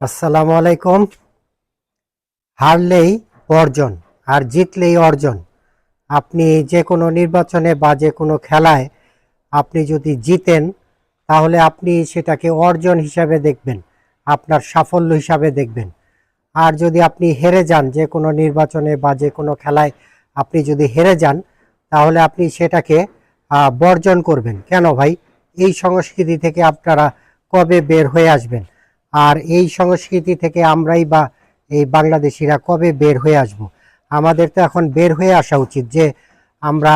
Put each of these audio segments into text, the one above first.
আসসালামু আলাইকুম। হারলেই অর্জন আর জিতলেই অর্জন। আপনি যে কোনো নির্বাচনে বা যে কোনো খেলায় আপনি যদি জিতেন, তাহলে আপনি সেটাকে অর্জন হিসাবে দেখবেন, আপনার সাফল্য হিসাবে দেখবেন। আর যদি আপনি হেরে যান যে কোনো নির্বাচনে বা যে কোনো খেলায় আপনি যদি হেরে যান, তাহলে আপনি সেটাকে বর্জন করবেন। কেন ভাই? এই সংস্কৃতি থেকে আপনারা কবে বের হয়ে আসবেন? আর এই সংস্কৃতি থেকে আমরাই বা এই বাংলাদেশিরা কবে বের হয়ে আসব? আমাদের তো এখন বের হয়ে আসা উচিত যে আমরা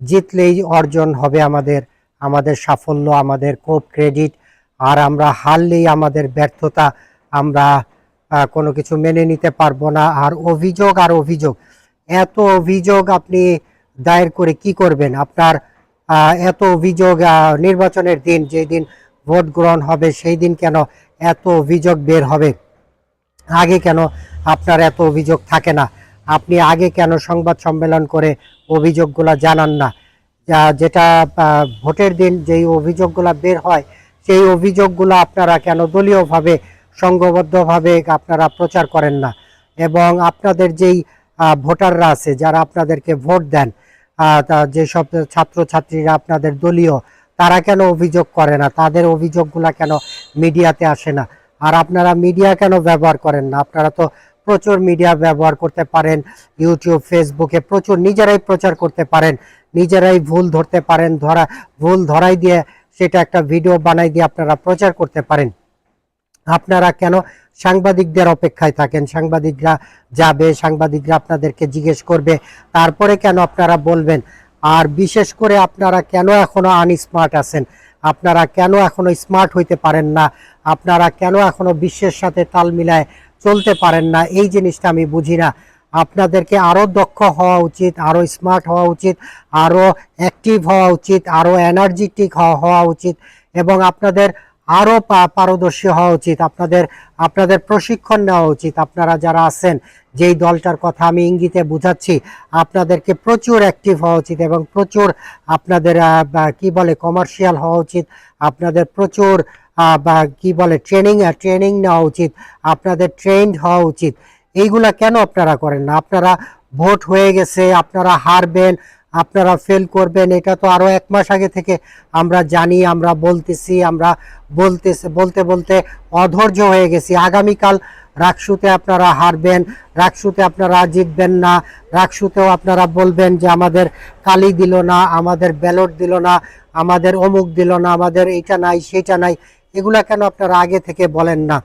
জিতলেই অর্জন হবে আমাদের আমাদের সাফল্য, আমাদের কোপ ক্রেডিট, আর আমরা হারলেই আমাদের ব্যর্থতা আমরা কোনো কিছু মেনে নিতে পারব না। আর অভিযোগ আর অভিযোগ, এত অভিযোগ আপনি দায়ের করে কি করবেন? আপনার এত অভিযোগ নির্বাচনের দিন, যেদিন ভোট গ্রহণ হবে, সেই দিন কেন এত অভিযোগ বের হবে। আগে কেন আপনার এত অভিযোগ থাকে না? আপনি আগে কেন সংবাদ সম্মেলন করে অভিযোগগুলো জানান না? যেটা ভোটের দিন যেই অভিযোগগুলো বের হয়, সেই অভিযোগগুলো আপনারা কেন দলীয়ভাবে, সংঘবদ্ধভাবে আপনারা প্রচার করেন না? এবং আপনাদের যেই ভোটাররা আছে, যারা আপনাদেরকে ভোট দেন যেসব ছাত্রছাত্রীরা আপনাদের দলীয় তারা কেন অভিযোগ করে না? তাদের অভিযোগগুলা কেন মিডিয়াতে আসে না? আর আপনারা মিডিয়া কেন ব্যবহার করেন না? আপনারা তো প্রচুর মিডিয়া ব্যবহার করতে পারেন, ইউটিউব ফেসবুকে প্রচুর নিজেরাই প্রচার করতে পারেন, নিজেরাই ভুল ধরতে পারেন, ধরা, ভুল ধরাই দিয়ে সেটা একটা ভিডিও বানাই দিয়ে আপনারা প্রচার করতে পারেন। আপনারা কেন সাংবাদিকদের অপেক্ষায় থাকেন? সাংবাদিকরা যাবে, সাংবাদিকরা আপনাদেরকে জিজ্ঞেস করবে, তারপরে কেন আপনারা বলবেন আর বিশেষ করে আপনারা কেন এখনও আনস্মার্ট আছেন? আপনারা কেন এখনও স্মার্ট হইতে পারেন না? আপনারা কেন এখনও বিশ্বের সাথে তাল মিলায় চলতে পারেন না? এই জিনিসটা আমি বুঝি না। আপনাদেরকে আরও দক্ষ হওয়া উচিত আরও স্মার্ট হওয়া উচিত আরও অ্যাক্টিভ হওয়া উচিত আরও এনার্জেটিক হওয়া উচিত এবং আপনাদের আরও পা- পারদর্শী হওয়া উচিত। আপনাদের আপনাদের প্রশিক্ষণ নেওয়া উচিত। আপনারা যারা আছেন, যেই দলটার কথা আমি ইঙ্গিতে বুঝাচ্ছি, আপনাদেরকে প্রচুর অ্যাক্টিভ হওয়া উচিত এবং প্রচুর আপনাদের কি বলে কমার্শিয়াল হওয়া উচিত। আপনাদের প্রচুর বা কি বলে ট্রেনিং ট্রেনিং নেওয়া উচিত। আপনাদের ট্রেন্ড হওয়া উচিত। এইগুলা কেন আপনারা করেন না? আপনারা ভোট হয়ে গেছে, আপনারা হারবেন আপনারা ফেল করবেন, এটা তো আরও এক মাস আগে থেকে আমরা জানি, আমরা বলতেছি, আমরা বলতে বলতে বলতে অধৈর্য হয়ে গেছি। আগামীকাল রাকসুতে আপনারা হারবেন, রাকসুতে আপনারা জিতবেন না, রাকসুতেও আপনারা বলবেন যে আমাদের কালি দিল না, আমাদের ব্যালট দিল না, আমাদের অমুক দিল না, আমাদের এটা নাই, সেটা নাই, এগুলা কেন আপনারা আগে থেকে বলেন না?